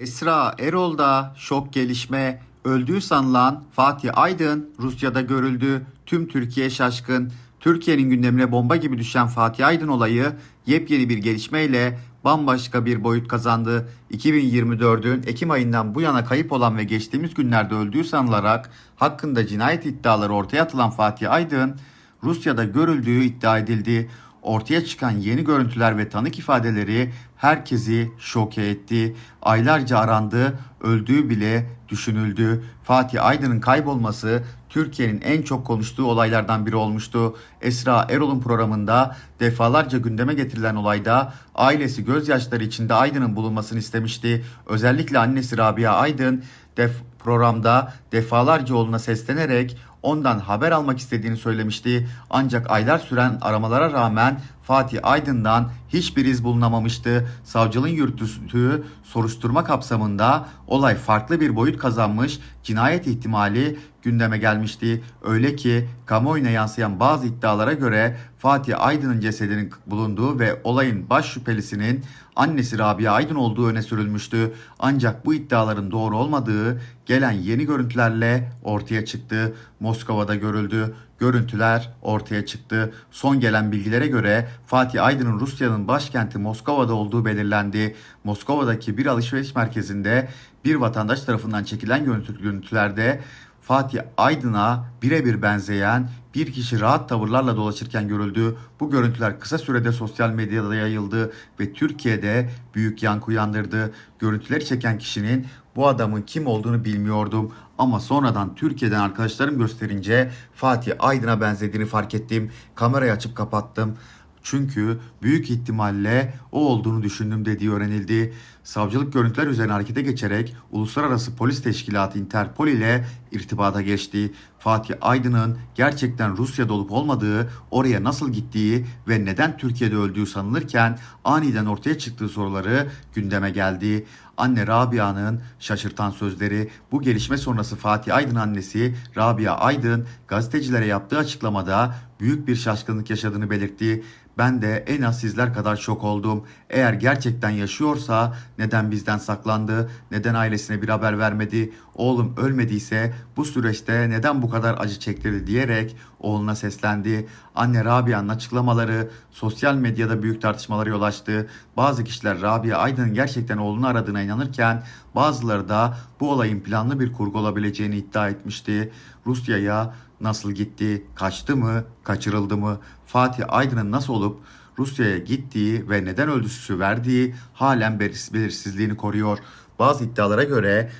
Esra Erol'da şok gelişme, öldüğü sanılan Fatih Aydın Rusya'da görüldü. Tüm Türkiye şaşkın. Türkiye'nin gündemine bomba gibi düşen Fatih Aydın olayı yepyeni bir gelişmeyle bambaşka bir boyut kazandı. 2024'ün Ekim ayından bu yana kayıp olan ve geçtiğimiz günlerde öldüğü sanılarak hakkında cinayet iddiaları ortaya atılan Fatih Aydın Rusya'da görüldüğü iddia edildi. Ortaya çıkan yeni görüntüler ve tanık ifadeleri herkesi şoke etti. Aylarca arandı, öldüğü bile düşünüldü. Fatih Aydın'ın kaybolması Türkiye'nin en çok konuştuğu olaylardan biri olmuştu. Esra Erol'un programında defalarca gündeme getirilen olayda ailesi gözyaşları içinde Aydın'ın bulunmasını istemişti. Özellikle annesi Rabia Aydın def programda defalarca oğluna seslenerek ondan haber almak istediğini söylemişti. Ancak aylar süren aramalara rağmen Fatih Aydın'dan hiçbir iz bulunamamıştı. Savcılığın yürüttüğü soruşturma kapsamında olay farklı bir boyut kazanmış, cinayet ihtimali gündeme gelmişti. Öyle ki kamuoyuna yansıyan bazı iddialara göre Fatih Aydın'ın cesedinin bulunduğu ve olayın baş şüphelisinin annesi Rabia Aydın olduğu öne sürülmüştü. Ancak bu iddiaların doğru olmadığı gelen yeni görüntülerle ortaya çıktı. Moskova'da görüldü. Görüntüler ortaya çıktı. Son gelen bilgilere göre Fatih Aydın'ın Rusya'nın başkenti Moskova'da olduğu belirlendi. Moskova'daki bir alışveriş merkezinde bir vatandaş tarafından çekilen görüntü, görüntülerde Fatih Aydın'a birebir benzeyen bir kişi rahat tavırlarla dolaşırken görüldü. Bu görüntüler kısa sürede sosyal medyada yayıldı ve Türkiye'de büyük yankı uyandırdı. Görüntüleri çeken kişinin bu adamın kim olduğunu bilmiyordum ama sonradan Türkiye'den arkadaşlarım gösterince Fatih Aydın'a benzediğini fark ettim. Kamerayı açıp kapattım. Çünkü büyük ihtimalle o olduğunu düşündüm dediği öğrenildi. Savcılık görüntüler üzerine harekete geçerek Uluslararası Polis Teşkilatı Interpol ile irtibata geçti. Fatih Aydın'ın gerçekten Rusya'da olup olmadığı, oraya nasıl gittiği ve neden Türkiye'de öldüğü sanılırken aniden ortaya çıktığı soruları gündeme geldi. Anne Rabia'nın şaşırtan sözleri bu gelişme sonrası Fatih Aydın annesi Rabia Aydın gazetecilere yaptığı açıklamada büyük bir şaşkınlık yaşadığını belirtti. Ben de en az sizler kadar şok oldum. Eğer gerçekten yaşıyorsa neden bizden saklandı? Neden ailesine bir haber vermedi? Oğlum ölmediyse bu süreçte neden bu kadar acı çektirdi diyerek oğluna seslendi. Anne Rabia'nın açıklamaları sosyal medyada büyük tartışmalara yol açtı. Bazı kişiler Rabia Aydın'ın gerçekten oğlunu aradığına inanırken bazıları da bu olayın planlı bir kurgu olabileceğini iddia etmişti. Rusya'ya nasıl gitti, kaçtı mı, kaçırıldı mı, Fatih Aydın'ın nasıl olup Rusya'ya gittiği ve neden öldüsü verdiği halen belirsizliğini koruyor. Bazı iddialara göre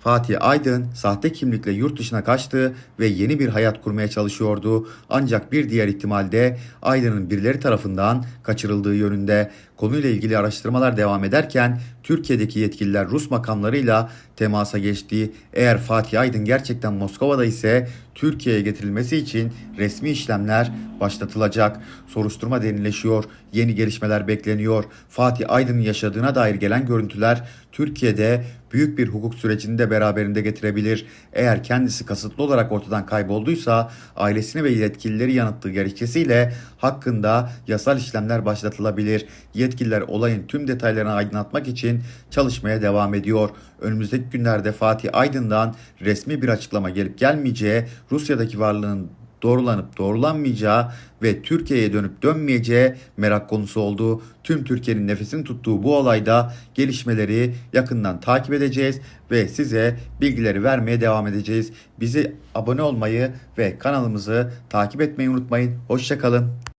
Fatih Aydın sahte kimlikle yurt dışına kaçtı ve yeni bir hayat kurmaya çalışıyordu. Ancak bir diğer ihtimalde Aydın'ın birileri tarafından kaçırıldığı yönünde. Konuyla ilgili araştırmalar devam ederken Türkiye'deki yetkililer Rus makamlarıyla temasa geçti. Eğer Fatih Aydın gerçekten Moskova'da ise Türkiye'ye getirilmesi için resmi işlemler başlatılacak. Soruşturma derinleşiyor. Yeni gelişmeler bekleniyor. Fatih Aydın'ın yaşadığına dair gelen görüntüler Türkiye'de büyük bir hukuk sürecini de beraberinde getirebilir. Eğer kendisi kasıtlı olarak ortadan kaybolduysa ailesini ve yetkilileri yanıttığı gerekçesiyle hakkında yasal işlemler başlatılabilir. Yetkililer olayın tüm detaylarını aydınlatmak için çalışmaya devam ediyor. Önümüzdeki günlerde Fatih Aydın'dan resmi bir açıklama gelip gelmeyeceği, Rusya'daki varlığının doğrulanıp doğrulanmayacağı ve Türkiye'ye dönüp dönmeyeceği merak konusu oldu. Tüm Türkiye'nin nefesini tuttuğu bu olayda gelişmeleri yakından takip edeceğiz ve size bilgileri vermeye devam edeceğiz. Bizi abone olmayı ve kanalımızı takip etmeyi unutmayın. Hoşçakalın.